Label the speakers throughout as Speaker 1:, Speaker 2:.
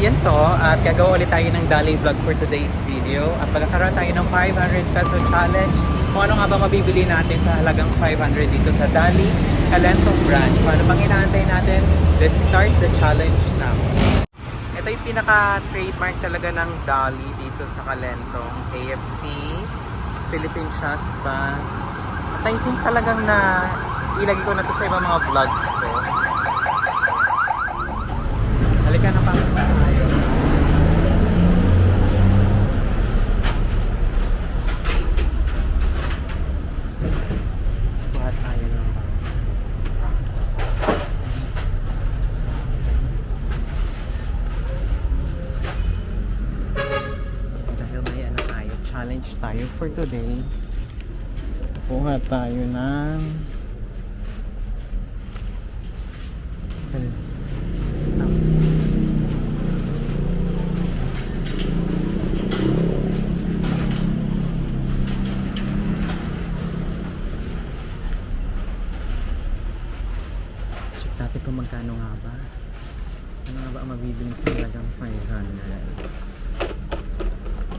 Speaker 1: to at gagawa ulit tayo ng Dali vlog for today's video at magkakaroon tayo ng 500 peso challenge kung ano nga ba mabibili natin sa halagang 500 dito sa Dali Calentong brand. So ano pang inaantay natin? Let's start the challenge now. Ito yung pinaka-trademark talaga ng Dali dito sa Calentong. KFC, Philippine Trust Bank. At I think talagang na ilagay ko na to sa ibang mga vlogs ko. Halika na pa tayo. Buhat tayo ng bus. Dahil may ano tayo, challenge tayo for today. Kuha tayo ng natin kung magkano nga ba. Ano nga ba ang mabibili sa halagang 500?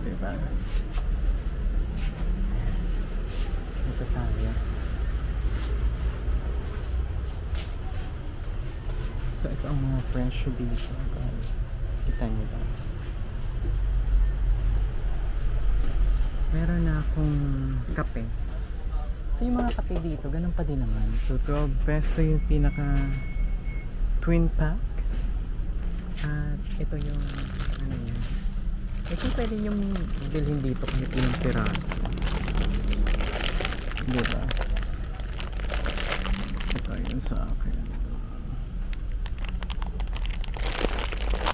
Speaker 1: Diba? Ito tayo. So ito ang mga presyo dito guys. Kita niyo ba? Meron na akong kape. So yung mga kape dito, ganun pa din naman. So 12 peso yung pinaka twin pack. At ito yung ano yan. Ito pwede yung bilhin dito kahit ilang piraso. Diba? Ito yun sa akin.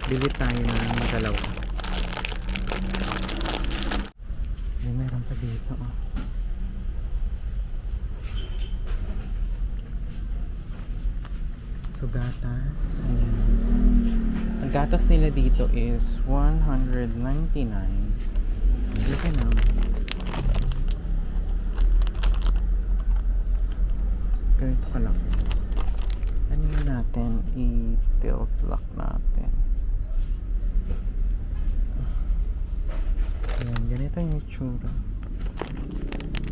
Speaker 1: Bili tayo ng dalawa. May meron pa dito oh. So gatas. Ayan. Ang gatas nila dito is 199. Look at now. Ganito ka lang. Ano natin? I-tilt lock natin. Ayan, ganito yung itsura.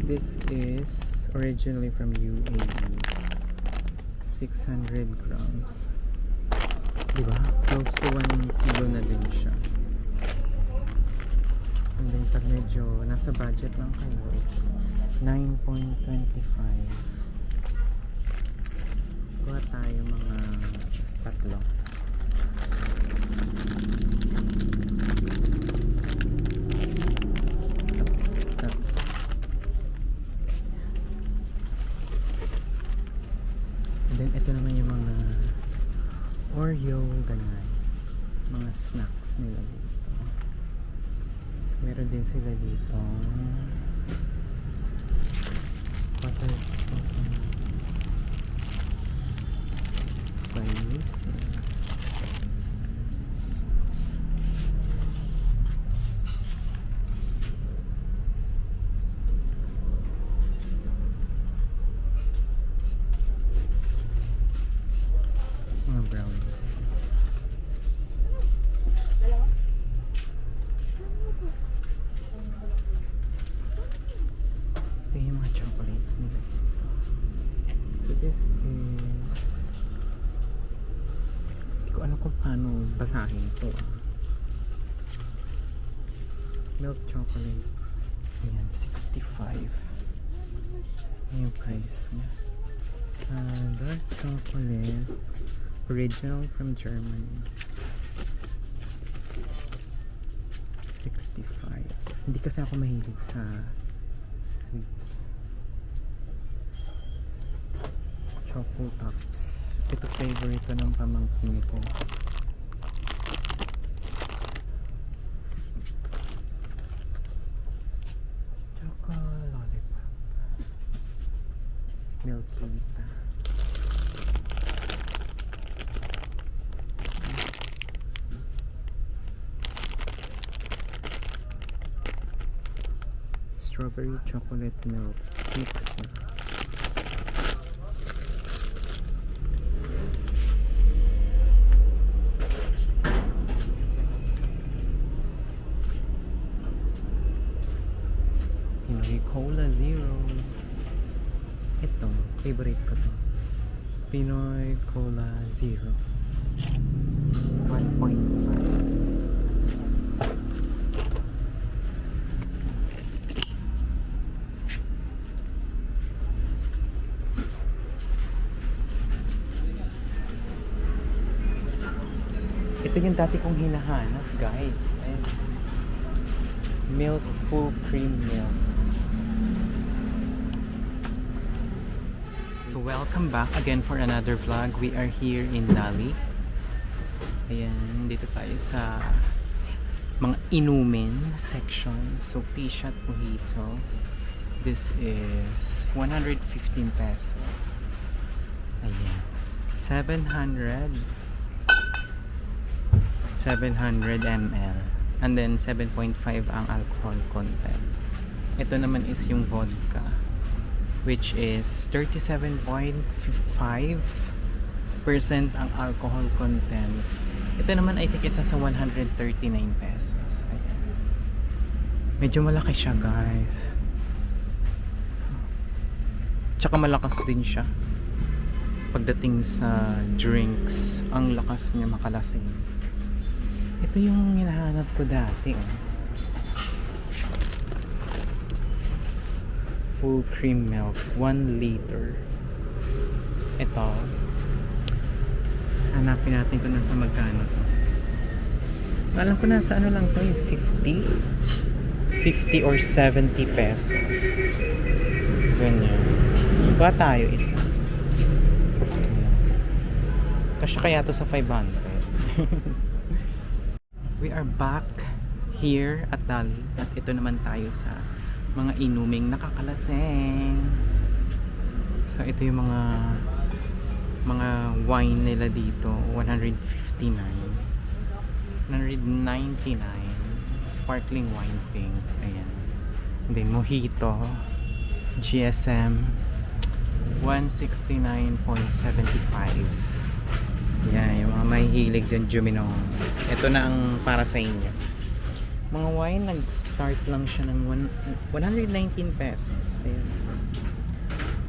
Speaker 1: This is originally from UAE. 600 grams. Diba? Close to 1 kilo na din siya. And then pag medyo nasa budget lang kayo, it's 9.25. Kuha tayo mga tatlo. Then ito naman yung mga Oreo, ganyan. Mga snacks nila dito. Meron din sila dito. Butter Spice. Brownies. Ito yung mga chocolates nila. So this is... Hindi ko alam kung paano basahin ito. Milk chocolate. Ayan, 65. Ayan yung price niya. Uh, dark chocolate. Original from Germany. 65. Hindi kasi ako mahilig sa sweets. Choco Tops. Ito favorite ng pamangkin ko. strawberry chocolate milk pizza Pinoy Cola Zero. Ito, favorite ko to. Pinoy Cola Zero. Ito yung dati kong hinahanap, guys. Ayan. Milk full cream milk. So welcome back again for another vlog. We are here in Dali. Ayan, dito tayo sa mga inumin section. So P-Shot Mojito. This is 115 peso. Ayan. 700 700 ml. And then 7.5 ang alcohol content. Ito naman is yung vodka which is 37.5% ang alcohol content. Ito naman I think isa sa 139 pesos. Ayan. Medyo malaki siya guys. Tsaka malakas din siya. Pagdating sa drinks, ang lakas niya makalasing. Ito yung hinahanap ko dati. Oh. Full cream milk, 1 liter. Ito. Hanapin natin kung nasa magkano to. Alam ko nasa ano lang to, yung 50? 50 or 70 pesos. Ganyan. Ba tayo isa? Kasya kaya to sa 500. We are back here at Dali at ito naman tayo sa mga inuming nakakalaseng. So ito yung mga mga wine nila dito, 159. 199 sparkling wine pink. Ayan. Then mojito GSM 169.75. Yan, yung mga mahihilig dyan, Juminong. Ito na ang para sa inyo. Mga wine, nag-start lang siya ng one, 119 pesos. Ayan.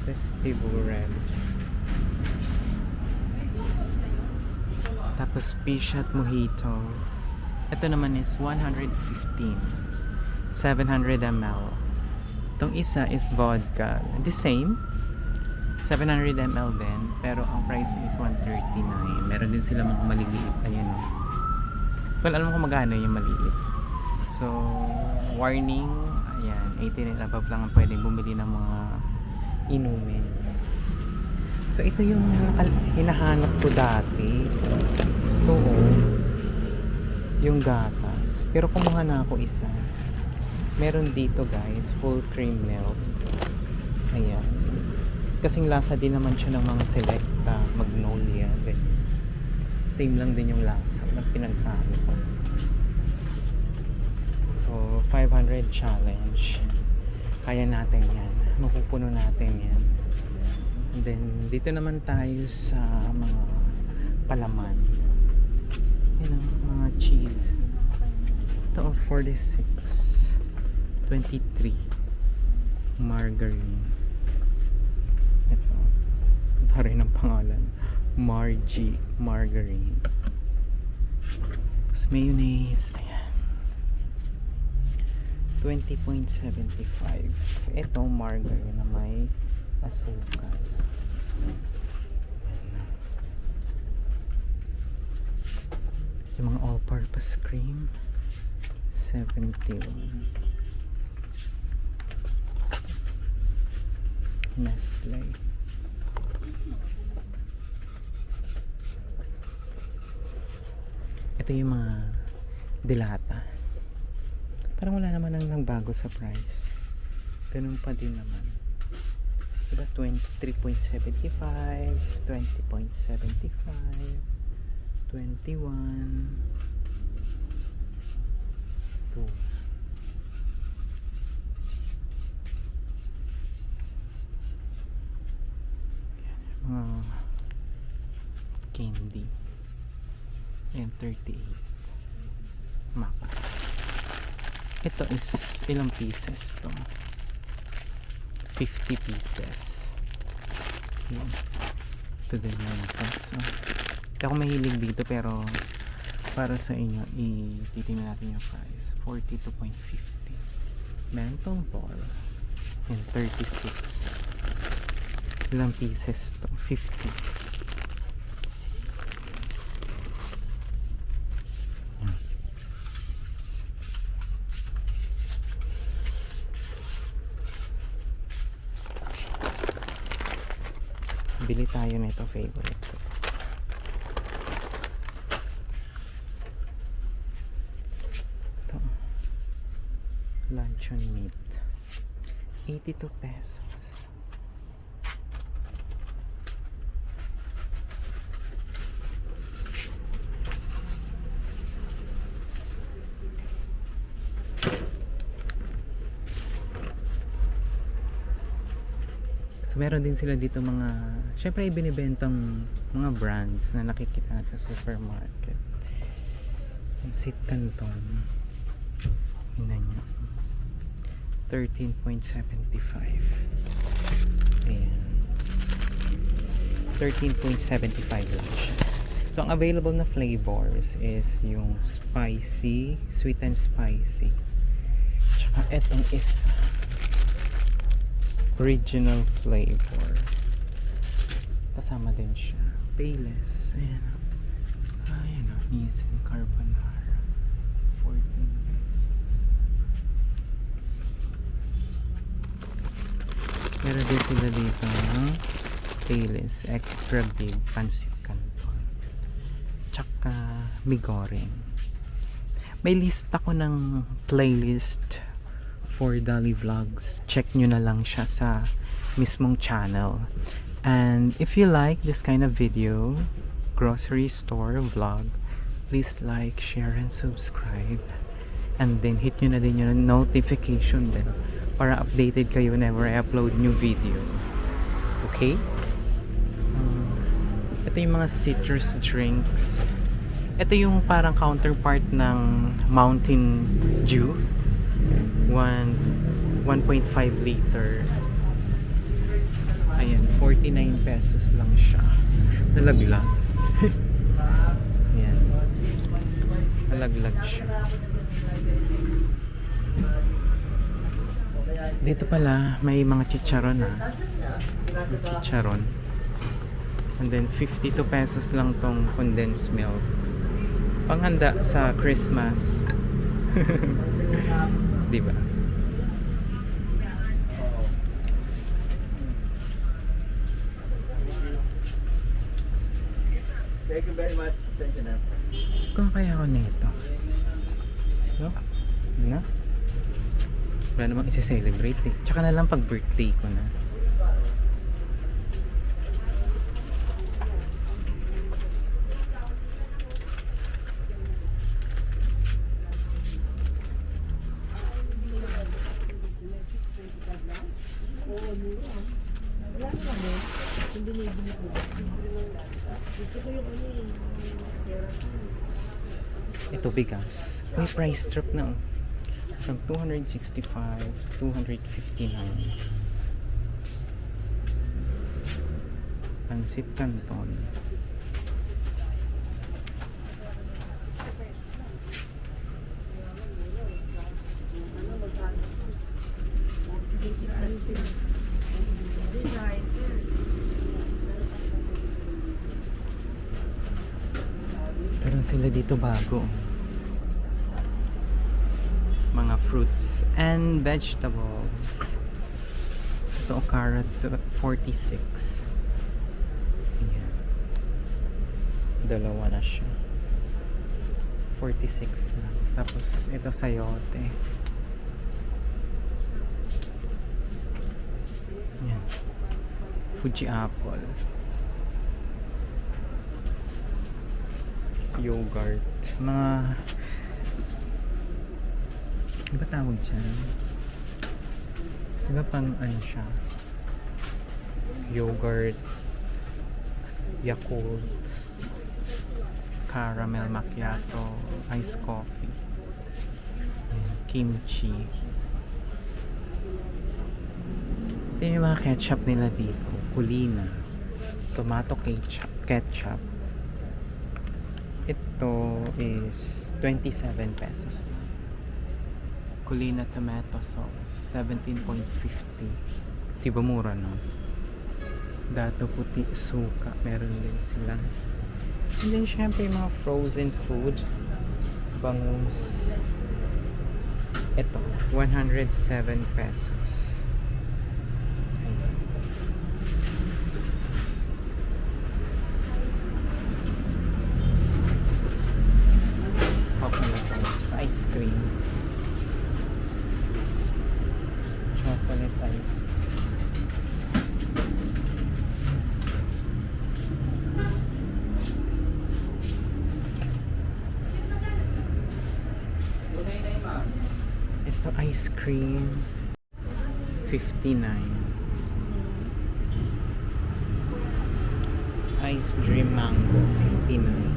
Speaker 1: Festival Red. Tapos Pishat Mojito. Ito naman is 115. 700 ml. Itong isa is vodka. The same. 700 ml din. Pero ang price is 139. Meron din sila mga maliliit. Ayan o. Well, alam ko magkano yung maliit. So, warning. Ayan. 18 and above lang ang pwedeng bumili ng mga inumin. So, ito yung hinahanap ko dati. Ito oh. Yung gatas. Pero kumuha na ako isa. Meron dito guys, full cream milk. Ayan. Kasing lasa din naman siya ng mga selecta, magnolia. ganyan. Same lang din yung lasa ng pinagkano ko. So, 500 challenge. Kaya natin yan. Mapupuno natin yan. And then, dito naman tayo sa mga palaman. Yan ang mga cheese. Ito, 46. 23. Margarine. Ito. Ito rin ang pangalan. Margie Margarine. Tapos mayonnaise. Ayan. 20.75. Ito, margarine na may asukal. Yung mga all-purpose cream. 71. Nestle. Ito yung mga dilata. Parang wala naman nang nagbago sa price. Ganun pa din naman. Diba? 23.75, 20.75, 21, 2. mga candy and 38 max ito is ilang pieces to 50 pieces Yan. Ito din yung peso. Hindi ako mahilig dito pero para sa inyo, ititingnan natin yung price. 42.50. Menthol ball. And 36. Ilang pieces to? 50. Ito favorite ko. Ito. Luncheon meat. 82 pesos. Din sila dito mga syempre ibinibentang mga brands na nakikita natin sa supermarket. Yung Sit Canton. Tingnan nyo. 13.75. Ayan. 13.75 lang siya. So ang available na flavors is yung spicy, sweet and spicy. Tsaka etong isa original flavor. Kasama din siya. Payless. Ayan. Ayan o. Nissan Carbonara. 14 pesos. Meron din sila dito ng Payless Extra Big Pancit Canton. Tsaka Migoreng. May list ako ng playlist for Dali Vlogs. Check nyo na lang siya sa mismong channel. And if you like this kind of video, grocery store vlog, please like, share, and subscribe. And then hit nyo na din yung notification bell para updated kayo whenever I upload new video. Okay? So, ito yung mga citrus drinks. Ito yung parang counterpart ng Mountain Dew. 1 1.5 liter. Ayan, 49 pesos lang siya. Nalaglag. Ayan. Nalaglag siya. Dito pala, may mga chicharon ha. Chicharon. And then 52 pesos lang tong condensed milk. Panghanda sa Christmas. Di ba?
Speaker 2: Thank you very much. Thank you na.
Speaker 1: Kung kaya ako nito. No? Na? Wala namang isi-celebrate eh. Tsaka na lang pag birthday ko na. Ito bigas. May price drop na oh. From 265, 259. Pansit Canton. Sila dito bago. Mga fruits and vegetables. Ito carrot 46. Ayan. Dalawa na siya. 46 lang. Tapos ito sayote. Ayan. Fuji apple. Yogurt. Mga... Ano ba tawag dyan? Diba pang ano siya? Yogurt, Yakult, caramel macchiato, iced coffee, kimchi. Ito yung mga ketchup nila dito. Kulina. tomato ketchup. ketchup. Ito is 27 pesos na. Culina tomato sauce, 17.50. Diba mura no? Dato puti suka, meron din sila. And then syempre yung mga frozen food. Bangus. Ito, 107 pesos. Ayan. Coconut oil, ice cream. Chocolate ice cream. Ito ice cream 59 Ice cream mango 59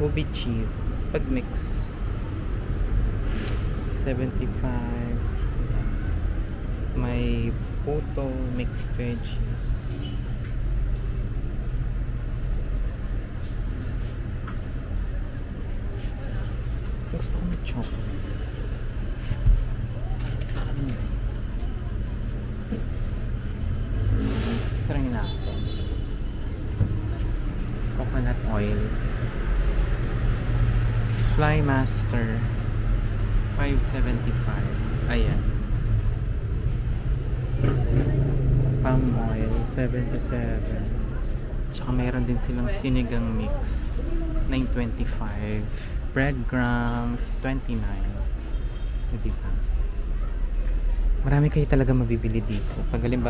Speaker 1: Ubi cheese pag mix. 75 May puto mixed veggies Gusto ko may chocolate Try natin. Coconut oil. Flymaster. 575. Ayan. Palm oil. 77. Tsaka meron din silang sinigang mix. 925. Breadcrumbs. 29. O, diba? Marami kayo talaga mabibili dito. Pag